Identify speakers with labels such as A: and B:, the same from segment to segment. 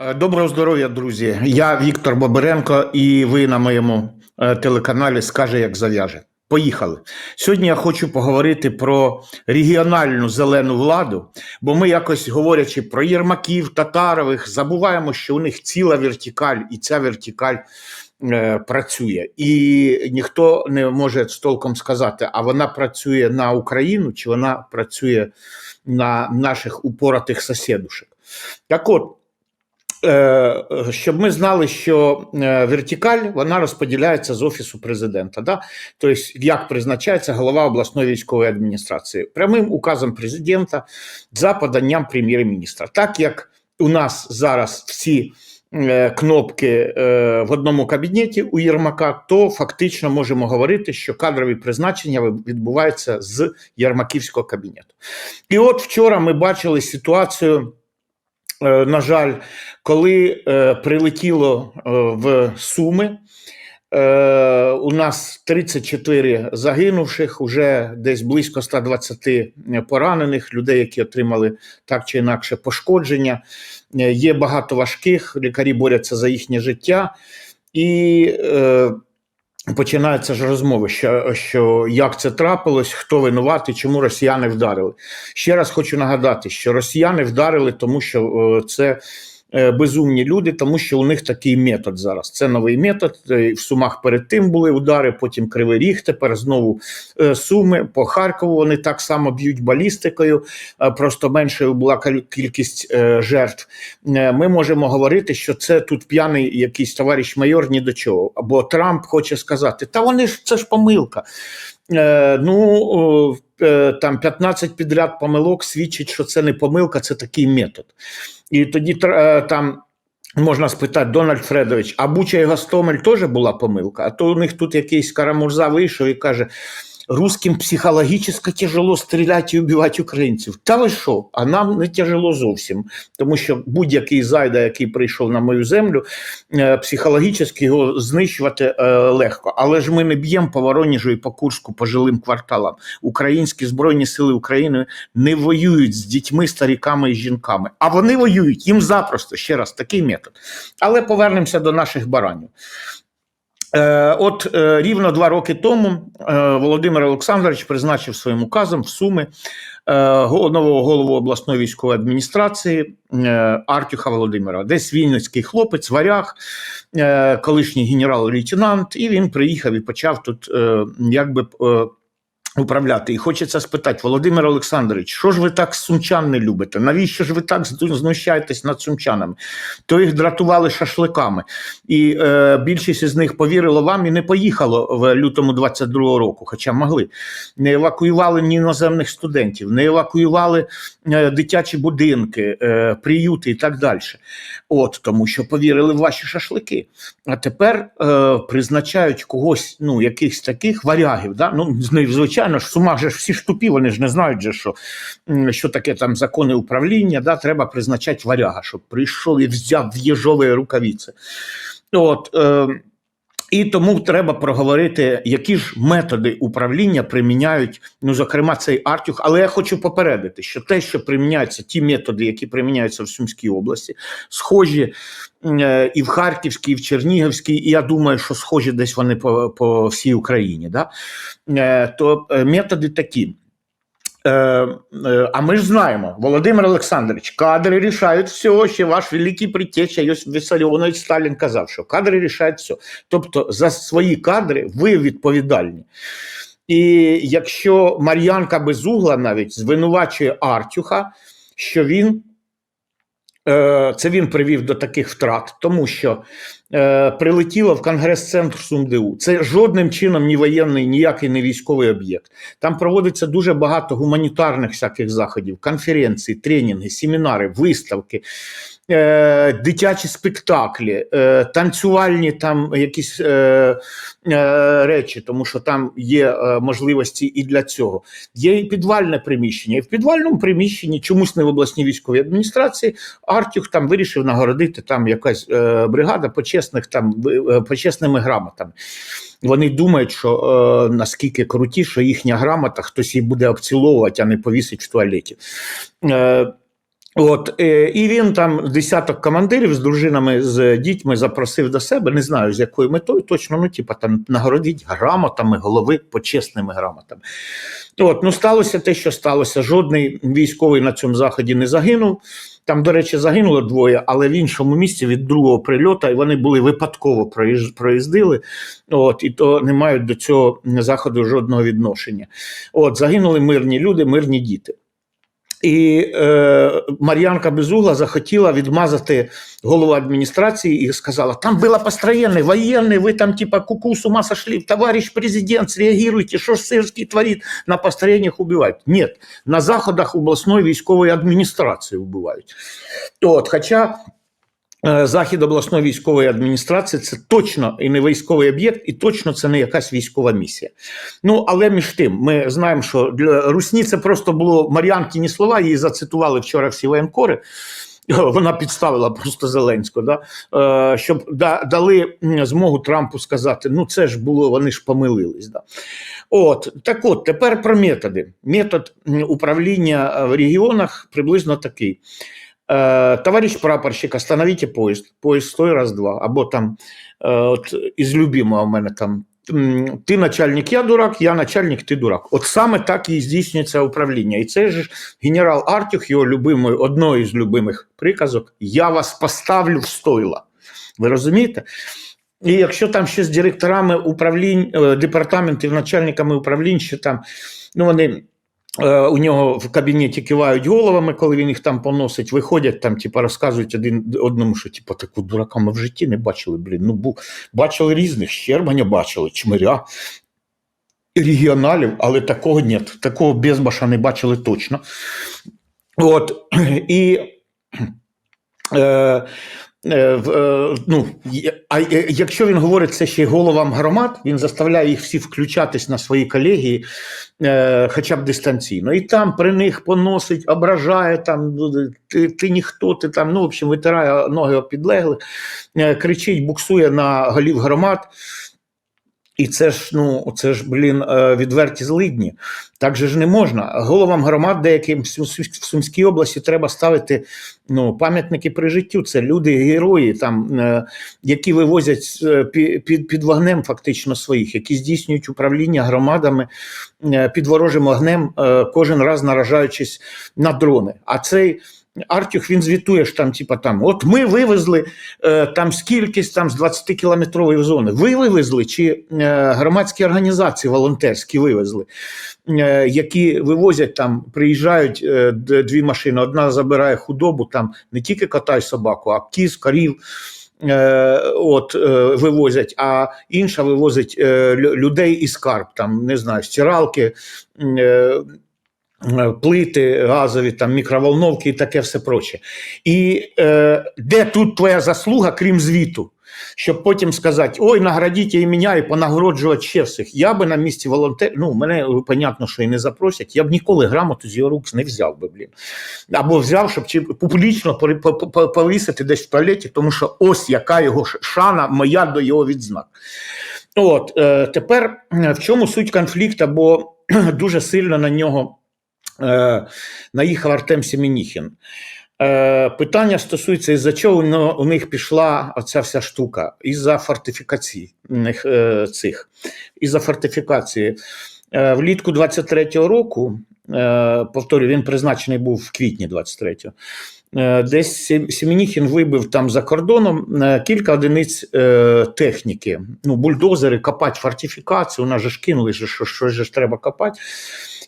A: Е, Доброго здоров'я, друзі. Я Віктор Боберенко, і ви на моєму е, телеканалі Скаже, як зав'яже. Поїхали. Сьогодні я хочу поговорити про регіональну зелену владу, бо ми якось говорячи про Єрмаків, Татарових, забуваємо, що у них ціла вертикаль, і ця вертикаль е, працює. І ніхто не може з толком сказати, а вона працює на Україну чи вона працює на наших упоратих сусідушек. Так от. Е, щоб ми знали, що е, вертикаль вона розподіляється з офісу президента. Да? Тобто, як призначається голова обласної військової адміністрації прямим указом президента за поданням прем'єр-міністра. Так як у нас зараз всі е, кнопки в одному кабінеті у Єрмака, то фактично можемо говорити, що кадрові призначення відбуваються з Єрмаківського кабінету. І от вчора ми бачили ситуацію. Е, на жаль, коли е, прилетіло е, в Суми, у нас 34 загинувших, уже десь близько 120 поранених людей, які отримали так чи інакше пошкодження. Є багато важких, лікарі борються за їхнє життя. І Починаються ж розмови, що, що як це трапилось, хто винуватий, чому росіяни вдарили. Ще раз хочу нагадати, що росіяни вдарили, тому що е, це безумні люди, тому що у них такий метод зараз. Це новий метод. Е, В Сумах перед тим були удари, потім Кривий Ріг, тепер знову е, Суми. По Харкову вони так само б'ють балістикою, е, просто меншою була кількість е, жертв. Е, Ми можемо говорити, що це тут п'яний якийсь товариш майор ні до чого. Або Трамп хоче сказати, та вони ж це ж помилка. Е, ну, е, там 15 підряд помилок свідчить, що це не помилка, це такий метод. І тоді е, там можна спитати, Дональд Фредович, а Буча і Гастомель теж була помилка? А то у них тут якийсь карамурза вийшов і каже. Русским психологічно тяжело стріляти і вбивати українців. Та ви що? А нам не тяжело зовсім. Тому що будь-який зайда, який прийшов на мою землю, е, психологічно його знищувати е, легко. Але ж ми не б'ємо по Воронежу і по Курську по жилим кварталам. Українські збройні сили України не воюють з дітьми, старіками і жінками. А вони воюють їм запросто ще раз такий метод. Але повернемося до наших баранів. Е, От е, рівно два роки тому е, Володимир Олександрович призначив своїм указом в Суми нового голову обласної військової адміністрації Артюха Володимира. Десь вінницький хлопець, варяг, колишній генерал-лейтенант, і він приїхав і почав тут якби. Управляти і хочеться спитати, Володимир Олександрович, що ж ви так сумчан не любите? Навіщо ж ви так знущаєтесь над сумчанами? То їх дратували шашликами, і е, більшість із них повірило вам і не поїхало в лютому 22-го року, хоча могли. Не евакуювали ні іноземних студентів, не евакуювали е, дитячі будинки, е, приюти і так далі. От тому, що повірили в ваші шашлики. А тепер е, призначають когось, ну якихось таких варягів. Да? Ну з них, звичайно ж, сумах же ж всі ж тупі, вони ж не знають, же, що, що таке там закони управління. Да? Треба призначати варяга, щоб прийшов і взяв в єжові рукавиці. От, е, і тому треба проговорити, які ж методи управління приміняють, ну зокрема, цей Артюх. Але я хочу попередити, що те, що приміняються, ті методи, які приміняються в Сумській області, схожі е, і в Харківській, і в Чернігівській, і я думаю, що схожі десь вони по, по всій Україні. Да? Е, то е, методи такі. Е, е, а ми ж знаємо, Володимир Олександрович, кадри рішають все. Ще ваш великий притеча Йосип Вісаріонович Сталін казав, що кадри рішають все. Тобто за свої кадри ви відповідальні. І якщо Мар'янка Безугла навіть звинувачує Артюха, що він е, це він привів до таких втрат, тому що е, прилетіло в Конгрес-центр СумДУ. Це жодним чином ні воєнний, ніякий не військовий об'єкт. Там проводиться дуже багато гуманітарних всяких заходів, конференцій, тренінги, семінари, виставки. Е, дитячі спектаклі, е, танцювальні там якісь е, е, речі, тому що там є е, можливості і для цього. Є і підвальне приміщення. І в підвальному приміщенні чомусь не в обласній військовій адміністрації Артюх там вирішив нагородити там якась е, бригада почесних там е, почесними грамотами. Вони думають, що е, наскільки круті, що їхня грамота хтось її буде обціловувати, а не повісить в туалеті. Е, От, е, і він там десяток командирів з дружинами, з дітьми запросив до себе, не знаю з якою метою, точно, ну, типа там нагородіть грамотами, голови почесними грамотами. От, ну сталося те, що сталося. Жодний військовий на цьому заході не загинув. Там, до речі, загинуло двоє, але в іншому місці від другого прильоту, і вони були випадково проїздили, от, і то не мають до цього заходу жодного відношення. От, загинули мирні люди, мирні діти. І е, Мар'янка Безугла захотіла відмазати голову адміністрації і сказала: там було построєнне, воєнне, ви там типа куку с ума сошли, товарищ президент, среагируйте, що ж Сирський творить, на построєннях убивають. Ні, на заходах обласної військової адміністрації вбивають. От, хоча захід обласної військової адміністрації це точно і не військовий об'єкт, і точно це не якась військова місія. Ну але між тим, ми знаємо, що для Русні це просто було Мар'янкіні слова, її зацитували вчора всі воєнкори. Вона підставила просто Зеленського, да? е, щоб да, дали змогу Трампу сказати: ну це ж було, вони ж помилились. Да? От так от тепер про методи. Метод управління е, в регіонах приблизно такий. Е, Товарищ прапорщик, остановите поїзд. Поїзд стой раз, два. Або там е, от із любимого в мене там. Ти начальник, я дурак, я начальник, ти дурак. От саме так і здійснюється управління. І це ж генерал Артюх, його любимий, одної з любимих приказок: Я вас поставлю в стойла. Ви розумієте? І якщо там ще з директорами управлінь, е, департаментів, начальниками управлінь, ще там, ну вони. Е, У нього в кабінеті кивають головами, коли він їх там поносить, виходять там, типу, розказують один одному, що типу, таку дурака ми в житті не бачили. Блін. Ну, бу, бачили різних, Щербаня бачили, Чмиря, регіоналів, але такого ні. Такого безбаша не бачили точно. От, і е, ну, а е, якщо він говорить це ще головам громад, він заставляє їх всі включатись на свої колегії, е, хоча б дистанційно. І там при них поносить, ображає там, ну, ти, ти ніхто, ти там, ну, в общем, витирає ноги підлеглих, е, кричить, буксує на голів громад. І це ж, ну, це ж, блін, е, відверті злидні. Так же ж не можна. Головам громад деяким в Сумській області треба ставити ну, пам'ятники при життю. Це люди, герої, там, е, які вивозять е, під, вогнем фактично своїх, які здійснюють управління громадами під ворожим вогнем, кожен раз наражаючись на дрони. А цей Артюх він звітує ж там, типа там, от ми вивезли е, там скількись там з 20 кілометрової зони. Ви вивезли чи е, громадські організації волонтерські вивезли, е, які вивозять там, приїжджають е, дві машини. Одна забирає худобу, там не тільки кота й собаку, а кіз, корів. Е, от е, вивозять, а інша вивозить е, людей і скарб, там не знаю, стиралки, плити газові, там мікроволновки і таке все проче. І е, де тут твоя заслуга, крім звіту? Щоб потім сказати: ой, наградіть і мене, і понагороджувати ще всіх. Я би на місці волонтер, ну мене е, понятно, що і не запросять. Я б ніколи грамоту з його рук не взяв би, блін. Або взяв, щоб чи публічно повісити десь в туалеті, тому що ось яка його шана моя до його відзнак. От е, тепер е, в чому суть конфлікту, бо дуже сильно на нього е, наїхав Артем Семеніхін. Е, питання стосується, із-за чого ну, у них пішла оця вся штука, із-за фортифікацій них, е, цих, із-за фортифікації. Е, влітку 23-го року, е, повторюю, він призначений був в квітні 23-го, е, десь Сем- Семеніхін вибив там за кордоном е, кілька одиниць е, техніки. Ну, бульдозери, копати фортифікацію, у нас же ж кинули, що, що, що ж треба копати.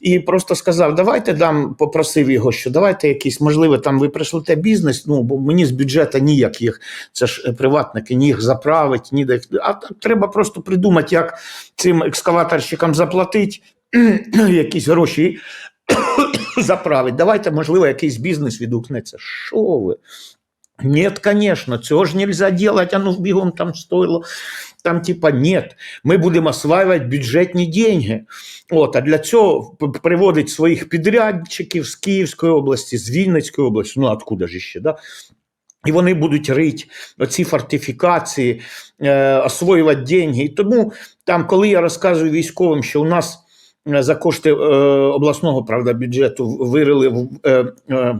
A: І просто сказав: давайте дам, попросив його, що давайте якийсь, можливо, там ви прийшлите бізнес. Ну бо мені з бюджету ніяк їх, це ж е, приватники, ні їх заправить, ні де. А треба просто придумати, як цим екскаваторщикам заплатити якісь гроші заправить. Давайте, можливо, якийсь бізнес відгукнеться. Що ви? Нет, конечно, цього ж нельзя делать, а ну бігом там стоило. Там типа нет, ми будемо осваювати бюджетні деньги. От, а для цього приводить своїх підрядчиків з Київської області, з Вінницької області, ну откуда ж ще, да? І вони будуть рити оці фортифікації, е, освоювати деньги. І тому там, коли я розказую військовим, що у нас е, за кошти е, обласного правда, бюджету вирили в- е, е,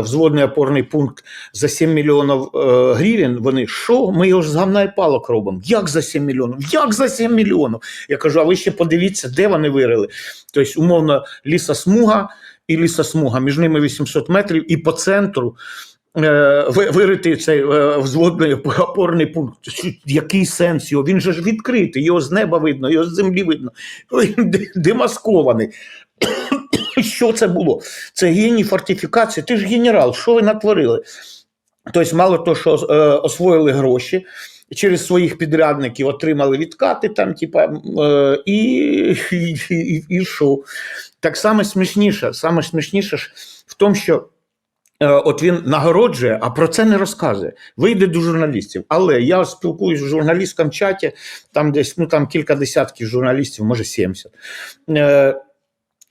A: взводний опорний пункт за 7 мільйонів е, гривень. Вони що? Ми його ж з палок робимо. Як за 7 мільйонів? Як за 7 мільйонів? Я кажу, а ви ще подивіться, де вони вирили. Тобто, умовно, лісосмуга і лісосмуга, між ними 800 метрів, і по центру. е, Вирити цей е, взводний опорний пункт. Який сенс його? Він же ж відкритий, його з неба видно, його з землі видно. Він демаскований. Що це було? Це геній фортифікації. Ти ж генерал, що ви натворили? Тобто, мало того, що е, освоїли гроші. Через своїх підрядників отримали відкати там, типа, е, і, і, і, і що? Так саме смішніше, саме смішніше ж в тому, що е, от він нагороджує, а про це не розказує. Вийде до журналістів. Але я спілкуюсь в журналістському чаті, там десь ну, там кілька десятків журналістів, може 70. Е,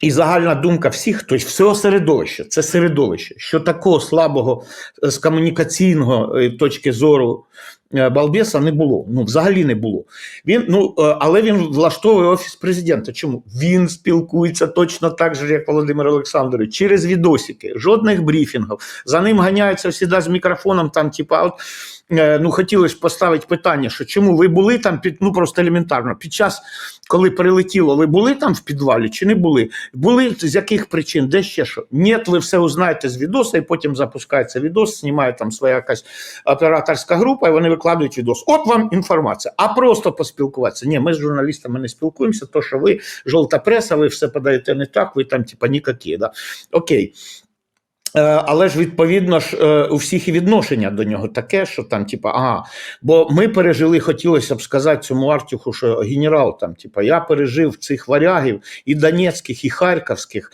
A: і загальна думка всіх, тобто всього середовища, це середовище, що такого слабого е, з комунікаційного е, точки зору балбеса не було. Ну, взагалі не було. Він, ну, е, але він влаштовує офіс президента. Чому? Він спілкується точно так же, як Володимир Олександрович, через відосики, жодних брифінгів. За ним ганяються всіда з мікрофоном, там, типа, от, е, ну, хотіли ж поставити питання, що чому ви були там під, ну просто елементарно, під час, коли прилетіло, ви були там в підвалі чи не були? Були з яких причин, де ще що? Ні, ви все узнаєте з відоса, і потім запускається відос, знімає там своя якась операторська група, і вони викладають відос. От вам інформація. А просто поспілкуватися. Ні, ми з журналістами не спілкуємося, то що ви жовта преса, ви все подаєте не так, ви там, типа, ніякі. Да? Окей. Е, Але ж відповідно ж е, у всіх і відношення до нього таке, що там, типа, ага, бо ми пережили, хотілося б сказати цьому Артюху, що генерал там, типа, я пережив цих варягів і донецьких, і харківських.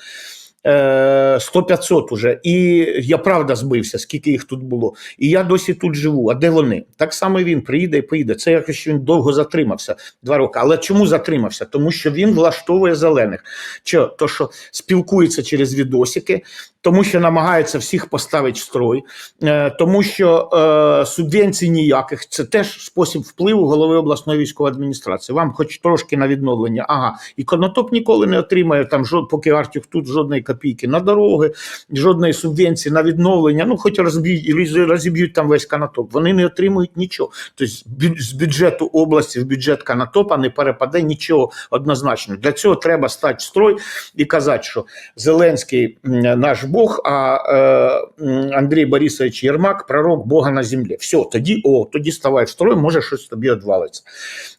A: Е, 100-500 уже, і я правда збився, скільки їх тут було. І я досі тут живу. А де вони? Так само він приїде і поїде. Це якось він довго затримався, два роки. Але чому затримався? Тому що він влаштовує зелених. Що? То, що спілкується через відосики, тому що намагається всіх поставити в строй, е, тому що е, субвенцій ніяких це теж спосіб впливу голови обласної військової адміністрації. Вам хоч трошки на відновлення. Ага, і Конотоп ніколи не отримає там поки Артюх тут жодної копійки на дороги, жодної субвенції на відновлення. Ну, хоч розб'ють розіб'ють там весь Конотоп. Вони не отримують нічого. Тобто з бюджету області в бюджет Конотопа не перепаде нічого однозначно. Для цього треба стати в строй і казати, що Зеленський наш Бог, а е, Андрій Борисович Єрмак пророк Бога на землі. Все, тоді о, тоді ставай в строй, може щось тобі відвалиться.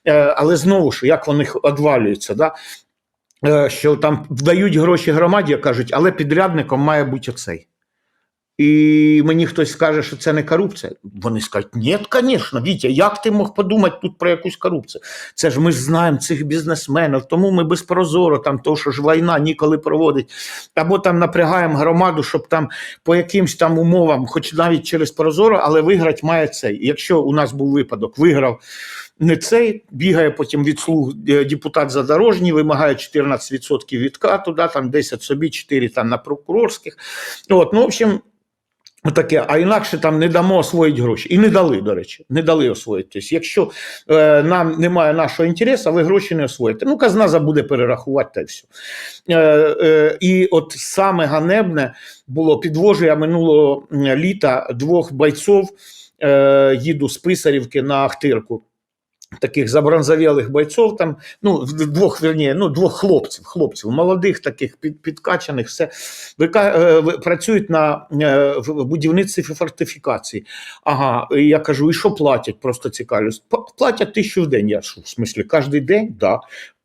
A: Е, але знову ж, як вони відвалюються, да? Е, що там дають гроші громаді, кажуть, але підрядником має бути оцей. І мені хтось скаже, що це не корупція. Вони скажуть, ні, звісно, Вітя, як ти мог подумати тут про якусь корупцію? Це ж ми знаємо цих бізнесменів, тому ми без прозоро, там то, що ж війна ніколи проводить. Або там напрягаємо громаду, щоб там по якимсь там умовам, хоч навіть через прозоро, але виграти має цей. Якщо у нас був випадок, виграв не цей, бігає потім від слуг е, депутат задорожній, вимагає 14% відкату, да, там 10 собі, 4 там на прокурорських. От, ну, в общем, Таке, а інакше там не дамо освоїти гроші. І не дали, до речі, не дали освоїти. Тобто, якщо е, нам немає нашого інтересу, ви гроші не освоїте. Ну, казна забуде перерахувати та все. Е, е, і от саме ганебне було, підвожу я минулого літа двох бойців, е, їду з Писарівки на Ахтирку. Таких забронзавілих бойців, там, ну, двох, вернее, ну, двох хлопців, хлопців, молодих таких під, підкачаних, все вика- е, працюють на е, в будівництві фортифікації. Ага, і я кажу, і що платять? Просто цікавлюсь. Платять тисячу в день. Я що, в смислі, кожен день? Да.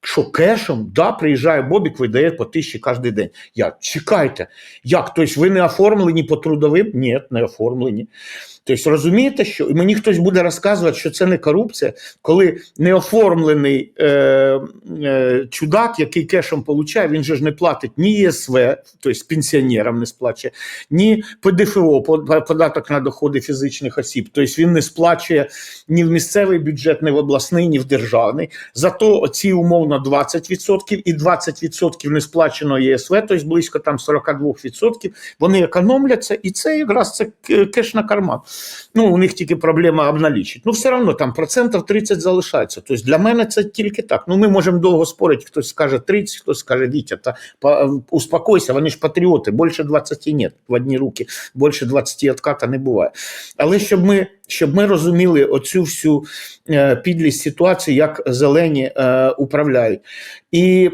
A: Що кешем? Да, приїжджає Бобік, видає по тисячі кожен день. Я чекайте, як? Тобто ви не оформлені по трудовим? Ні, не оформлені. Тобто розумієте, що і мені хтось буде розказувати, що це не корупція, коли неоформлений е, е, чудак, який кешем получає, він же ж не платить ні ЄСВ, тобто пенсіонерам не сплачує, ні ПДФО, податок на доходи фізичних осіб. Тобто він не сплачує ні в місцевий бюджет, ні в обласний, ні в державний. Зато ці умовно ровно 20% і 20% не сплачено ЄСВ, тобто близько там 42%. Вони економляться, і це якраз це кеш на карман. Ну, у них тільки проблема обналічити. Ну, все одно там процентів 30 залишається. Тобто для мене це тільки так. Ну, ми можемо довго спорити, хтось скаже 30, хтось скаже Вітя, та успокойся, вони ж патріоти, більше 20 ні, в одні руки, більше 20 отката не буває. Але щоб ми, щоб ми розуміли оцю всю е, підлість ситуації, як зелені е, управляють. І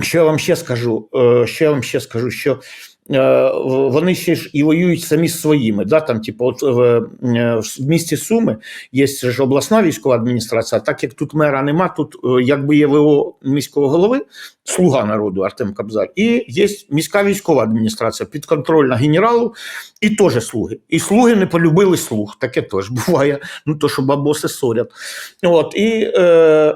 A: що я вам ще скажу, е, що я вам ще скажу, що вони ще ж і воюють самі з своїми. Да? Там, типу, от в, е, в місті Суми є ж обласна військова адміністрація, так як тут мера нема, тут е, якби є ВО міського голови, слуга народу Артем Кобзар, і є міська військова адміністрація, підконтрольна генералу, і теж слуги. І слуги не полюбили слуг, таке теж буває, ну то що бабоси сорять. От, і е,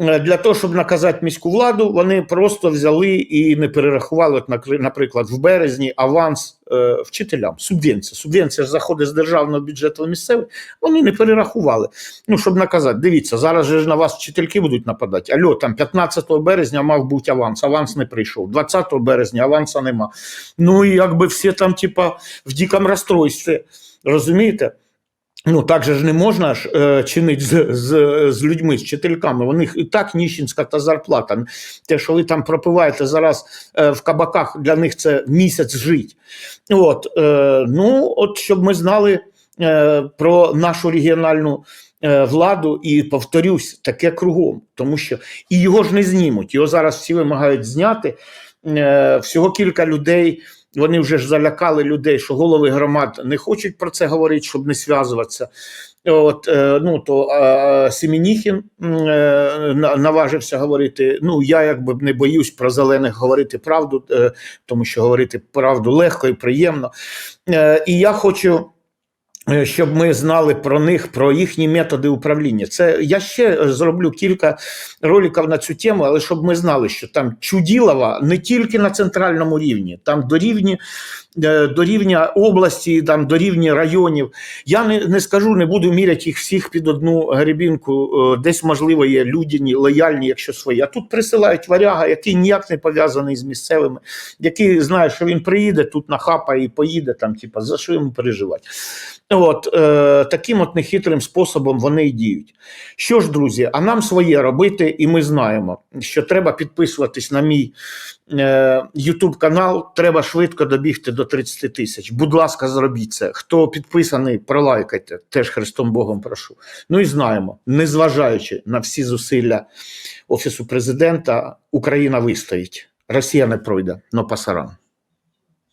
A: для того, щоб наказати міську владу, вони просто взяли і не перерахували, наприклад, в березні аванс е, вчителям, субвенція. Субвенція ж заходить з державного бюджету місцевий, вони не перерахували. Ну, щоб наказати, дивіться, зараз же ж на вас вчительки будуть нападати. Альо, там 15 березня мав бути аванс, аванс не прийшов. 20 березня аванса нема. Ну і якби всі там, типа, в дикому розстройстві. Розумієте? Ну, так же ж не можна ж е, чинити з, з, з людьми, з вчительками. У них і так ніщенська та зарплата. Те, що ви там пропиваєте зараз е, в кабаках, для них це місяць жить. От, е, ну, от щоб ми знали е, про нашу регіональну е, владу, і повторюсь, таке кругом, тому що і його ж не знімуть. Його зараз всі вимагають зняти. Е, всього кілька людей. Вони вже ж залякали людей, що голови громад не хочуть про це говорити, щоб не зв'язуватися. От, е, ну, то е, Семеніхін е, на- наважився говорити. Ну, я якби не боюсь про зелених говорити правду, тому що говорити правду легко і приємно. І я хочу. Е, Щоб ми знали про них, про їхні методи управління. Це я ще зроблю кілька роликів на цю тему, але щоб ми знали, що там чуділова не тільки на центральному рівні, там до рівні до рівня області, там до рівня районів. Я не, не скажу, не буду міряти їх всіх під одну гребінку. Е, Десь, можливо, є людяні, лояльні, якщо свої. А тут присилають варяга, який ніяк не пов'язаний з місцевими, який знає, що він приїде, тут нахапає і поїде, там, типа, за що йому переживати. От е, таким от нехитрим способом вони й діють. Що ж, друзі, а нам своє робити, і ми знаємо, що треба підписуватись на мій е, YouTube канал. Треба швидко добігти до 30 тисяч. Будь ласка, зробіть це. Хто підписаний, пролайкайте. Теж Христом Богом прошу. Ну і знаємо, незважаючи на всі зусилля Офісу президента, Україна вистоїть. Росія не пройде, но пасаран.